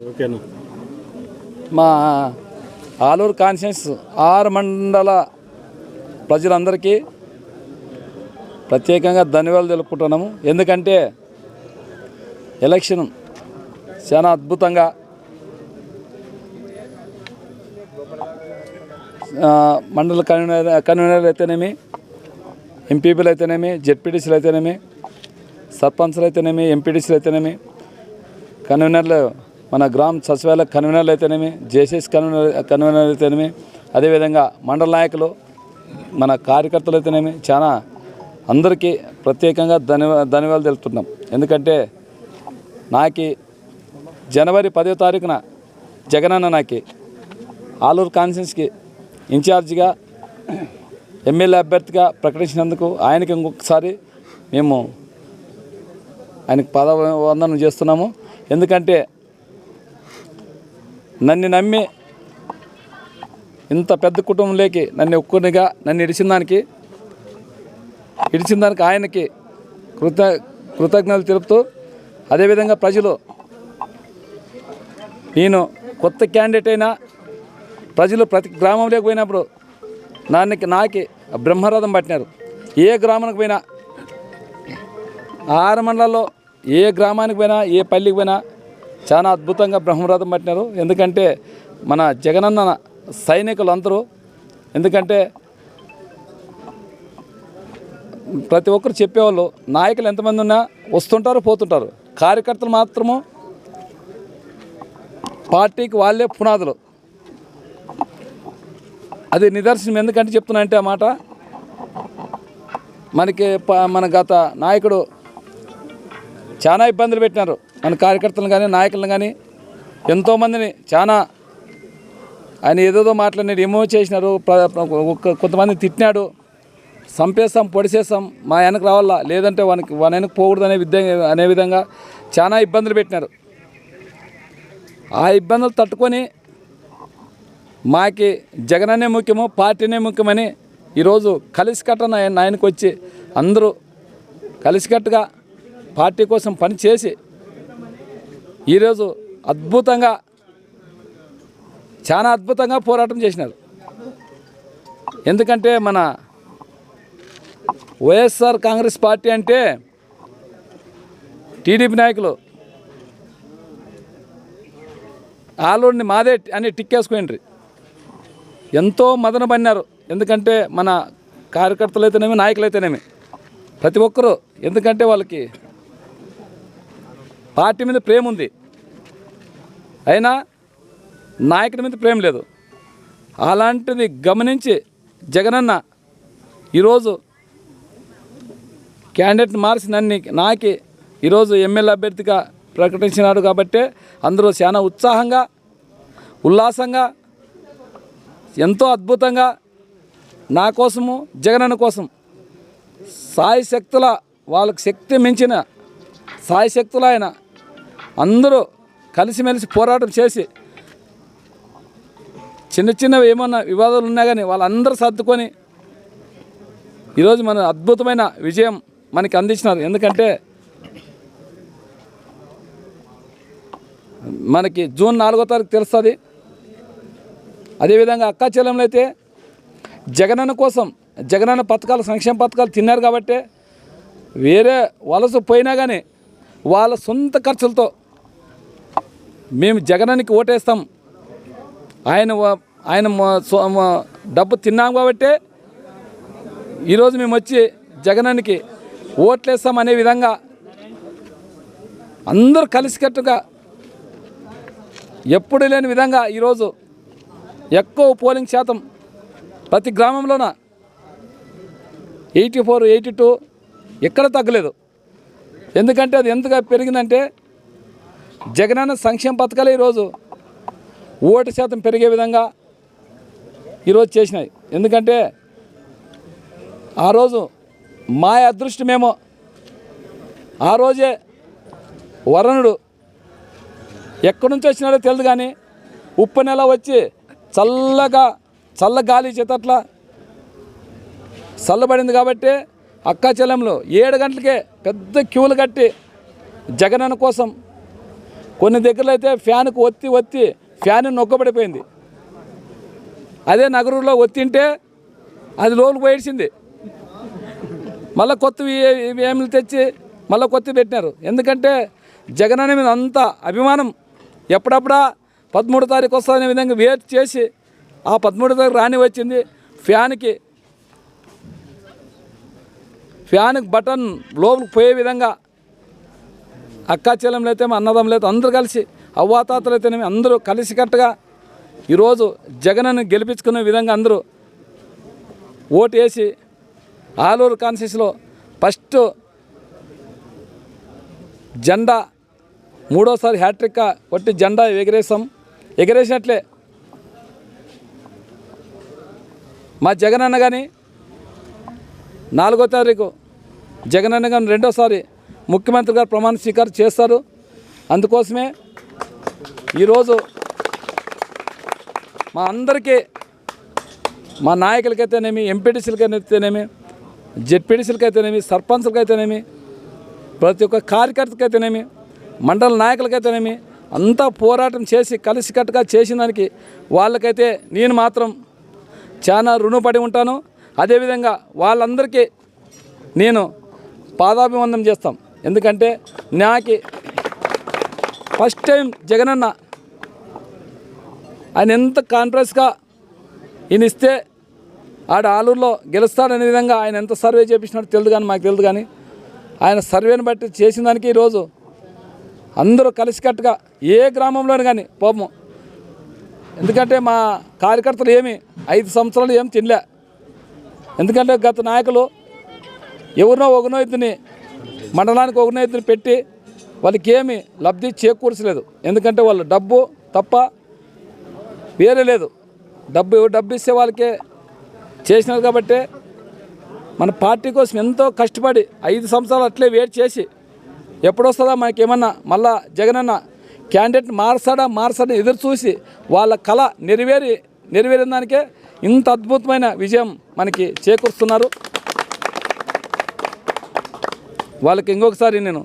ఓకేనా? మా ఆలూరు కాన్షియన్స్ ఆరు మండల ప్రజలందరికీ ప్రత్యేకంగా ధన్యవాదాలు తెలుపుకుంటున్నాము. ఎందుకంటే ఎలక్షన్ చాలా అద్భుతంగా మండల కన్వీనర్ కన్వీనర్లు అయితేనేమి ఎంపీపీలు అయితేనేమి జెడ్పీటీసీలు అయితేనేమి సర్పంచ్లు అయితేనేమి ఎంపీటీసీలు అయితేనేమి కన్వీనర్లు మన గ్రామ సచివాలయ కన్వీనర్లు అయితేనేమి జేసీఎస్ కన్వీనర్ కన్వీనర్ అయితేనేమి అదేవిధంగా మండల నాయకులు మన కార్యకర్తలు అయితేనేమి చాలా అందరికీ ప్రత్యేకంగా ధన్యవా ధన్యవాదాలు తెలుపుతున్నాం. ఎందుకంటే నాకి జనవరి పదో తారీఖున జగనన్న నాకి ఆలూరు కాన్ఫరెన్స్కి ఇన్ఛార్జిగా ఎమ్మెల్యే అభ్యర్థిగా ప్రకటించినందుకు ఆయనకి ఇంకొకసారి మేము ఆయనకు పదవందనం చేస్తున్నాము. ఎందుకంటే నన్ను నమ్మి ఇంత పెద్ద కుటుంబంలోకి నన్ను ఒక్కనిగా నన్ను ఇడిచిన దానికి ఇడిచిన దానికి ఆయనకి కృత కృతజ్ఞతలు తెలుపుతూ అదేవిధంగా ప్రజలు నేను కొత్త క్యాండిడేట్ అయినా ప్రజలు ప్రతి గ్రామంలోకి పోయినప్పుడు నాన్నకి నాకి బ్రహ్మరథం పట్టినారు. ఏ గ్రామానికి పోయినా ఆరు మండలాల్లో ఏ గ్రామానికి పోయినా ఏ పల్లికి పోయినా చాలా అద్భుతంగా బ్రహ్మరథం పట్టినారు. ఎందుకంటే మన జగనన్న సైనికులు అందరూ ఎందుకంటే ప్రతి ఒక్కరు చెప్పేవాళ్ళు నాయకులు ఎంతమంది ఉన్నా వస్తుంటారు పోతుంటారు. కార్యకర్తలు మాత్రము పార్టీకి వాళ్ళే పునాదులు. అది నిదర్శనం ఎందుకంటే చెప్తున్నా అంటే ఆ మాట మనకి ప- మన గత నాయకుడు చాలా ఇబ్బందులు పెట్టినారు. మన కార్యకర్తలను కానీ నాయకులను కానీ ఎంతోమందిని చాలా ఆయన ఏదేదో మాట్లాడినాడు ఏమో చేసినారు కొంతమంది తిట్టినాడు. చంపేస్తాం పొడిసేస్తాం మా వెనక రావాలా? లేదంటే వానికి వాని వెనక పోకూడదు అనే విధంగా అనే విధంగా చాలా ఇబ్బందులు పెట్టినారు. ఆ ఇబ్బందులు తట్టుకొని మాకి జగననే ముఖ్యము పార్టీనే ముఖ్యమని ఈరోజు కలిసికట్టన ఆయన ఆయనకు వచ్చి అందరూ కలిసికట్టుగా పార్టీ కోసం పనిచేసి ఈరోజు అద్భుతంగా చాలా అద్భుతంగా పోరాటం చేసినారు. ఎందుకంటే మన వైఎస్ఆర్ కాంగ్రెస్ పార్టీ అంటే టీడీపీ నాయకులు ఆలోని మాదే అని టిక్కేసుకుని ఎంతో మదన పడినారు. ఎందుకంటే మన కార్యకర్తలు అయితేనేమి నాయకులు అయితేనేమి ప్రతి ఒక్కరూ ఎందుకంటే వాళ్ళకి పార్టీ మీద ప్రేమ ఉంది. అయినా నాయకుడి మీద ప్రేమ లేదు. అలాంటిది గమనించి జగనన్న ఈరోజు క్యాండిడేట్ మార్చి నన్ను నాకి ఈరోజు ఎమ్మెల్యే అభ్యర్థిగా ప్రకటించినాడు కాబట్టి అందరూ చాలా ఉత్సాహంగా ఉల్లాసంగా ఎంతో అద్భుతంగా నా కోసము జగనన్న కోసం సాయి శక్తుల వాళ్ళకి శక్తి మించిన సాయి శక్తుల ఆయన అందరూ కలిసిమెలిసి పోరాటం చేసి చిన్న చిన్నవి ఏమన్నా వివాదాలు ఉన్నా కానీ వాళ్ళందరూ సర్దుకొని ఈరోజు మన అద్భుతమైన విజయం మనకి అందించినారు. ఎందుకంటే మనకి జూన్ నాలుగో తారీఖు తెలుస్తుంది. అదేవిధంగా అక్కా అయితే జగనన్న కోసం జగనన్న పథకాలు సంక్షేమ పథకాలు తిన్నారు కాబట్టి వేరే వలస పోయినా కానీ వాళ్ళ సొంత ఖర్చులతో మేము జగనానికి ఓటేస్తాం. ఆయన ఆయన డబ్బు తిన్నాం కాబట్టి ఈరోజు మేము వచ్చి జగనానికి ఓట్లేస్తాం అనే విధంగా అందరూ కలిసికట్టుగా ఎప్పుడు లేని విధంగా ఈరోజు ఎక్కువ పోలింగ్ శాతం ప్రతి గ్రామంలోన ఎయిటీ ఫోర్ ఎయిటీ టూ ఎక్కడ తగ్గలేదు. ఎందుకంటే అది ఎంతగా పెరిగిందంటే జగనన్న సంక్షేమ పథకాలు ఈరోజు ఓటు శాతం పెరిగే విధంగా ఈరోజు చేసినాయి. ఎందుకంటే ఆ రోజు మా అదృష్టమేమో. ఆ రోజే వరుణుడు ఎక్కడి నుంచి వచ్చినాడో తెలియదు కానీ ఉప్పు నెల వచ్చి చల్లగా చల్ల గాలి చేతట్ల చల్లబడింది కాబట్టి అక్కా ఏడు గంటలకే పెద్ద క్యూలు కట్టి జగనన్న కోసం కొన్ని దగ్గరలో అయితే ఫ్యాన్కు ఒత్తి ఒత్తి ఫ్యాన్ నొక్కబడిపోయింది. అదే నగరంలో ఒత్తింటే అది లోన్ పోయిడ్చింది. మళ్ళీ కొత్తవి ఏమి తెచ్చి మళ్ళీ కొత్త పెట్టినారు. ఎందుకంటే జగన్ అనే మీద అంత అభిమానం ఎప్పుడప్పుడా పదమూడో తారీఖు వస్తుందనే విధంగా వెయిట్ చేసి ఆ పదమూడో తారీఖు రాని వచ్చింది. ఫ్యాన్కి ఫ్యాన్కి బటన్ లోపలికి పోయే విధంగా అక్కా చెల్లెంలు అయితే అన్నదమ్ములు అయితే అందరూ కలిసి అవ్వాతాతలు అయితేనేమి అందరూ కలిసికట్టుగా ఈరోజు జగనನ್ನು గెలిపించుకునే విధంగా అందరూ ఓటు వేసి ఆలూరు కాన్స్టిట్యూన్సీలో ఫస్ట్ జెండా మూడోసారి హ్యాట్రిక్ కొట్టి జెండా ఎగరేసాం. ఎగరేసినట్లే మా జగన్ అన్న కానీ నాలుగో తారీఖు జగన్ అన్న కానీ రెండోసారి ముఖ్యమంత్రి గారు ప్రమాణ స్వీకారం చేస్తారు. అందుకోసమే ఈరోజు మా అందరికీ మా నాయకులకైతేనేమి ఎంపీటీసీలకైతేనేమి జెడ్పీటీసీలకైతేనేమి సర్పంచ్లకైతేనేమి ప్రతి ఒక్క కార్యకర్తకైతేనేమి మండల నాయకులకైతేనేమి అంతా పోరాటం చేసి కలిసికట్టుగా చేసిన దానికి వాళ్ళకైతే నేను మాత్రం చాలా రుణపడి ఉంటాను. అదేవిధంగా వాళ్ళందరికీ నేను పాదాభివందనం చేస్తాం. ఎందుకంటే నాకి ఫస్ట్ టైం జగనన్న ఆయన ఎంత కాన్ఫిడెన్స్గా ఈయన ఇస్తే ఆడ ఆలూరులో గెలుస్తాడనే విధంగా ఆయన ఎంత సర్వే చేపించినట్టు తెలియదు కానీ మాకు తెలియదు కానీ ఆయన సర్వేని బట్టి చేసిన దానికి ఈరోజు అందరూ కలిసికట్టుగా ఏ గ్రామంలోనే కానీ పాపం ఎందుకంటే మా కార్యకర్తలు ఏమి ఐదు సంవత్సరాలు ఏం తినలే. ఎందుకంటే గత నాయకులు ఎవరినో ఒకనో ఇద్దరిని మండలానికి ఒక ఇద్దరిని పెట్టి వాళ్ళకి ఏమి లబ్ధి చేకూర్చలేదు. ఎందుకంటే వాళ్ళు డబ్బు తప్ప వేరే లేదు. డబ్బు డబ్బు ఇస్తే వాళ్ళకే చేసినారు కాబట్టి మన పార్టీ కోసం ఎంతో కష్టపడి ఐదు సంవత్సరాలు అట్లే వెయిట్ చేసి ఎప్పుడొస్తుందా మనకి ఏమన్నా మళ్ళా జగనన్న క్యాండిడేట్ మార్చాడా మార్చాడా ఎదురు చూసి వాళ్ళ కళ నెరవేరి నెరవేరిన దానికే ఇంత అద్భుతమైన విజయం మనకి చేకూరుస్తున్నారు. వాళ్ళకి ఇంకొకసారి నేను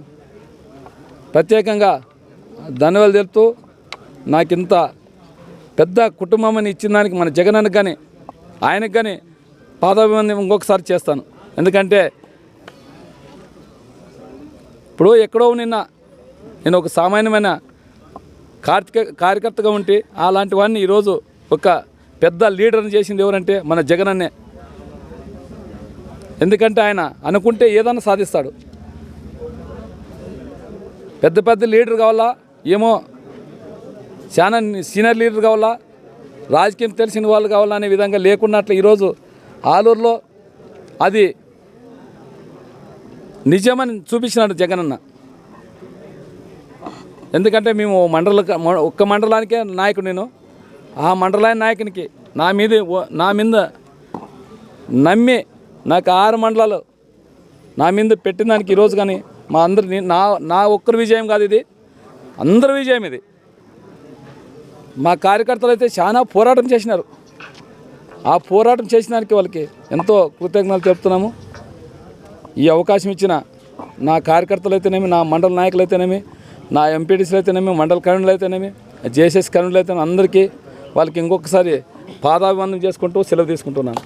ప్రత్యేకంగా ధన్యవాదాలు తెలుపుతూ నాకు ఇంత పెద్ద కుటుంబం అని ఇచ్చిన దానికి మన జగనన్నకు కానీ ఆయనకు కానీ పాదాభివందనం ఇంకొకసారి చేస్తాను. ఎందుకంటే ఇప్పుడు ఎక్కడో నిన్న నేను ఒక సామాన్యమైన కార్తిక కార్యకర్తగా ఉంటే అలాంటి వాడిని ఈరోజు ఒక పెద్ద లీడర్ని చేసింది ఎవరంటే మన జగనన్నే ఎందుకంటే ఆయన అనుకుంటే ఏదన్నా సాధిస్తాడు. పెద్ద పెద్ద లీడర్ కావాలా? ఏమో చాలా సీనియర్ లీడర్ కావాలా? రాజకీయం తెలిసిన వాళ్ళు కావాలా అనే విధంగా లేకున్నట్లు ఈరోజు ఆలూరులో అది నిజమని చూపించినాడు జగనన్న. ఎందుకంటే మేము మండల ఒక్క మండలానికే నాయకుడు నేను. ఆ మండలాన్ని నాయకునికి నా మీద నా మీద నమ్మి నాకు ఆరు మండలాలు నా మీద పెట్టిన దానికి ఈరోజు కానీ మా అందరి నా నా ఒక్కరి విజయం కాదు ఇది. అందరి విజయం ఇది. మా కార్యకర్తలు అయితే చాలా పోరాటం చేసినారు. ఆ పోరాటం చేసినానికి వాళ్ళకి ఎంతో కృతజ్ఞతలు చెప్తున్నాము. ఈ అవకాశం ఇచ్చిన నా కార్యకర్తలు అయితేనేమి నా మండల నాయకులు అయితేనేమి నా ఎంపీటీసీలు అయితేనేమి మండల కరుణులు అయితేనేమి జేసీఎస్ కరుణులు అయితేనేమి అందరికీ వాళ్ళకి ఇంకొకసారి పాదాభివందనం చేసుకుంటూ సెలవు తీసుకుంటున్నాను.